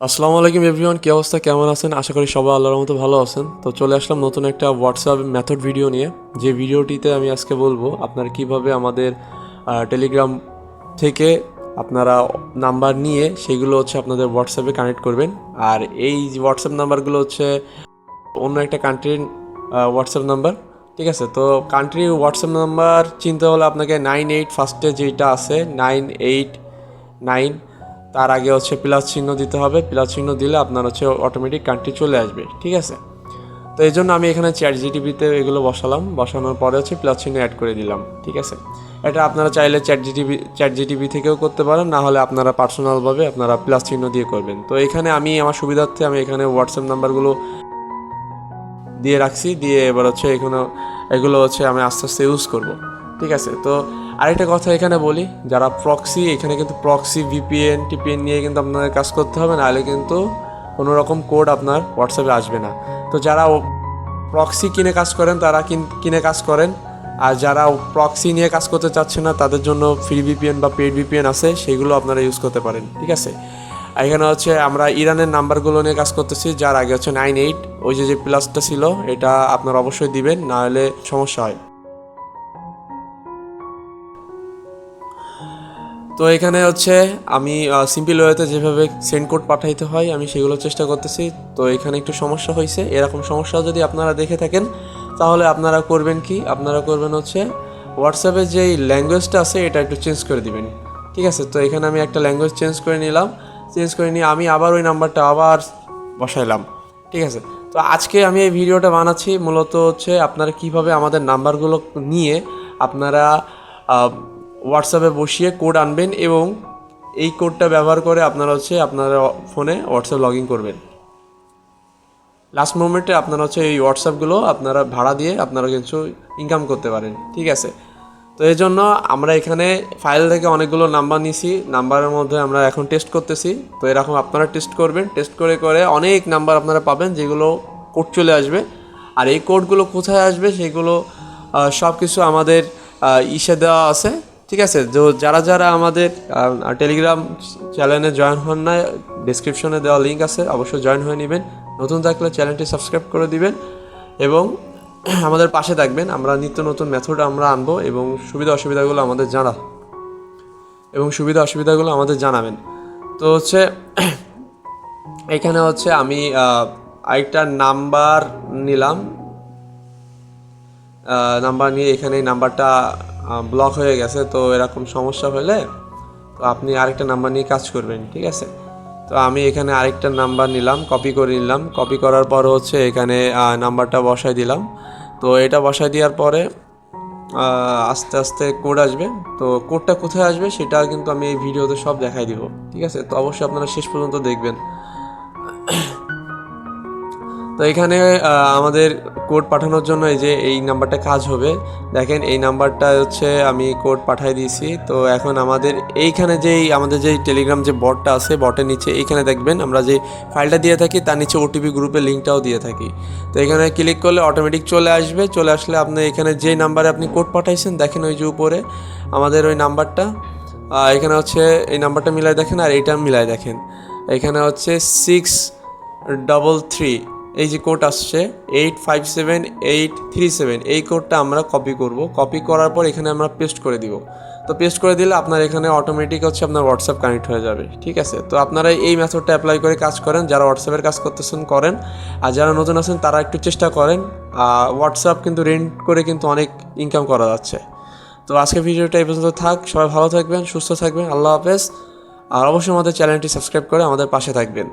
আসসালামু আলাইকুম এভরিওয়ান, কী অবস্থা? কেমন আছেন? আশা করি সবাই আল্লাহর মতো ভালো আছেন। তো চলে আসলাম নতুন একটা হোয়াটসঅ্যাপ মেথড ভিডিও নিয়ে, যে ভিডিওটিতে আমি আজকে বলব আপনারা কীভাবে আমাদের টেলিগ্রাম থেকে আপনারা নাম্বার নিয়ে সেগুলো হচ্ছে আপনাদের হোয়াটসঅ্যাপে কানেক্ট করবেন। আর এই হোয়াটসঅ্যাপ নাম্বারগুলো হচ্ছে অন্য একটা কান্ট্রির হোয়াটসঅ্যাপ নাম্বার ঠিক আছে? তো কান্ট্রি হোয়াটসঅ্যাপ নাম্বার চিনতে হলে আপনাকে নাইন এইট ফার্স্টে যেটা আছে নাইন এইট নাইন তার আগে হচ্ছে প্লাস চিহ্ন দিতে হবে। প্লাস চিহ্ন দিলে আপনার হচ্ছে অটোমেটিক কান্ট্রি চলে আসবে, ঠিক আছে? তো এই জন্য আমি এখানে চ্যাট জিটিভিতে এগুলো বসালাম। বসানোর পরে হচ্ছে প্লাস চিহ্ন অ্যাড করে দিলাম, ঠিক আছে? এটা আপনারা চাইলে চ্যাট জিটিভি চ্যাট জিটিভি থেকেও করতে পারেন, না হলে আপনারা পার্সোনালভাবে আপনারা প্লাস চিহ্ন দিয়ে করবেন। তো এখানে আমি আমার সুবিধার্থে আমি এখানে হোয়াটসঅ্যাপ নাম্বারগুলো দিয়ে রাখছি, দিয়ে এবার হচ্ছে এখানে এগুলো হচ্ছে আমি আস্তে আস্তে ইউজ করব, ঠিক আছে? তো আরেকটা কথা এখানে বলি, যারা প্রক্সি এখানে কিন্তু প্রক্সি ভিপিএন টিপিএন নিয়ে কিন্তু আপনাদের কাজ করতে হবে, নাহলে কিন্তু কোনো রকম কোড আপনার হোয়াটসঅ্যাপে আসবে না। তো যারা প্রক্সি কিনে কাজ করেন, তারা কিন- কাজ করেন। আর যারা প্রক্সি নিয়ে কাজ করতে চাচ্ছে না, তাদের জন্য ফ্রি ভিপিএন বা পেড ভিপিএন আছে, সেগুলো আপনারা ইউজ করতে পারেন, ঠিক আছে? এখানে হচ্ছে আমরা ইরানের নাম্বারগুলো নিয়ে কাজ করতেছি, যার আগে হচ্ছে নাইন এইট ওই যে যে প্লাসটা ছিল, এটা আপনারা অবশ্যই দিবেন না হলে সমস্যা হয়। তো এখানে হচ্ছে আমি সিম্পল ওয়েতে যেভাবে সেন্ড কোড পাঠাইতে হয়, আমি সেগুলো চেষ্টা করতেছি। তো এখানে একটু সমস্যা হয়েছে এরকম সমস্যা যদি আপনারা দেখে থাকেন, তাহলে আপনারা করবেন কি? আপনারা করবেন হচ্ছে হোয়াটসঅ্যাপে যেই ল্যাঙ্গুয়েজটা আছে, এটা একটু চেঞ্জ করে দিবেন। ঠিক আছে? তো এখানে আমি একটা ল্যাঙ্গুয়েজ চেঞ্জ করে নিলাম। চেঞ্জ করে নিয়ে আমি আবার ওই নাম্বারটা আবার বসাইলাম। ঠিক আছে? তো আজকে আমি এই ভিডিওটা বানাচ্ছি। মূলত হচ্ছে আপনারা কীভাবে আমাদের নাম্বারগুলো নিয়ে আপনারা হোয়াটসঅ্যাপে বসিয়ে কোড আনবেন এবং এই কোডটা ব্যবহার করে আপনারা হচ্ছে আপনার ফোনে হোয়াটসঅ্যাপ লগ ইন করবেন। লাস্ট মোমেন্টে আপনারা হচ্ছে এই হোয়াটসঅ্যাপগুলো আপনারা ভাড়া দিয়ে আপনারা কিছু ইনকাম করতে পারেন, ঠিক আছে? তো এই জন্য আমরা এখানে ফাইল থেকে অনেকগুলো নাম্বার নিছি নাম্বারের মধ্যে আমরা এখন টেস্ট করতেছি। তো এরকম আপনারা টেস্ট করবেন টেস্ট করে করে অনেক নাম্বার আপনারা পাবেন যেগুলো কোড চলে আসবে। আর এই কোডগুলো কোথায় আসবে সেগুলো সব কিছু আমাদের ইসে দেওয়া আছে। ঠিক আছে, তো যারা যারা আমাদের টেলিগ্রাম চ্যানেলে জয়েন হন না ডিসক্রিপশনে দেওয়া লিঙ্ক আছে, অবশ্যই জয়েন হয়ে নেবেন। নতুন থাকলে চ্যানেলটি সাবস্ক্রাইব করে দিবেন এবং আমাদের পাশে থাকবেন। আমরা নিত্য নতুন মেথড আমরা আনব এবং সুবিধা অসুবিধাগুলো আমাদের জানা এবং সুবিধা অসুবিধাগুলো আমাদের জানাবেন। তো হচ্ছে, এখানে হচ্ছে আমি আরেকটা নাম্বার নিলাম। নাম্বার নিয়ে এখানে নাম্বারটা ব্লক হয়ে গেছে, তো এরকম সমস্যা হলে তো আপনি আরেকটা নাম্বার নিয়ে কাজ করবেন, ঠিক আছে? তো আমি এখানে আরেকটা নাম্বার নিলাম কপি করে নিলাম কপি করার পর হচ্ছে এখানে নাম্বারটা বসাই দিলাম। তো এটা বসাই দেওয়ার পরে আস্তে আস্তে কোড আসবে। তো কোডটা কোথায় আসবে সেটা কিন্তু আমি এই ভিডিওতে সব দেখাই দিব, ঠিক আছে? তো অবশ্যই আপনারা শেষ পর্যন্ত দেখবেন। তো এখানে আমাদের কোড পাঠানোর জন্য এই যে এই নাম্বারটা কাজ হবে। দেখেন, এই নাম্বারটা হচ্ছে আমি কোড পাঠিয়ে দিয়েছি। তো এখন আমাদের এইখানে যেই, আমাদের যেই টেলিগ্রাম যে বটটা আছে, বটের নিচে এইখানে দেখবেন, আমরা যে ফাইলটা দিয়ে থাকি, তার নিচে ওটিপি গ্রুপের লিঙ্কটাও দিয়ে থাকি। তো এখানে ক্লিক করলে অটোমেটিক চলে আসবে। চলে আসলে আপনি এখানে যে নাম্বারে আপনি কোড পাঠাইছেন, দেখেন ওই যে উপরে, আমাদের ওই নাম্বারটা। এখানে হচ্ছে, এই নাম্বারটা মিলাই দেখেন আর এইটা মিলাই দেখেন। এখানে হচ্ছে সিক্স ডবল থ্রি এই যে কোড আসছে eight five seven eight three seven এই কোডটা আমরা কপি করব। কপি করার পর এখানে আমরা পেস্ট করে দিব। তো পেস্ট করে দিলে আপনার এখানে অটোমেটিক হচ্ছে আপনার হোয়াটসঅ্যাপ কানেক্ট হয়ে যাবে, ঠিক আছে? তো আপনারা এই মেথডটা অ্যাপ্লাই করে কাজ করেন, যারা হোয়াটসঅ্যাপের কাজ করতেছেন করেন, আর যারা নতুন আছেন তারা একটু চেষ্টা করেন হোয়াটসঅ্যাপ কিন্তু রেন্ট করে কিন্তু অনেক ইনকাম করা যাচ্ছে। তো আজকে ভিডিওটা এই পর্যন্ত থাক, সবাই ভালো থাকবেন, সুস্থ থাকবেন, আল্লাহ হাফেজ, আর অবশ্যই আমাদের চ্যানেলটি সাবস্ক্রাইব করে আমাদের পাশে থাকবেন।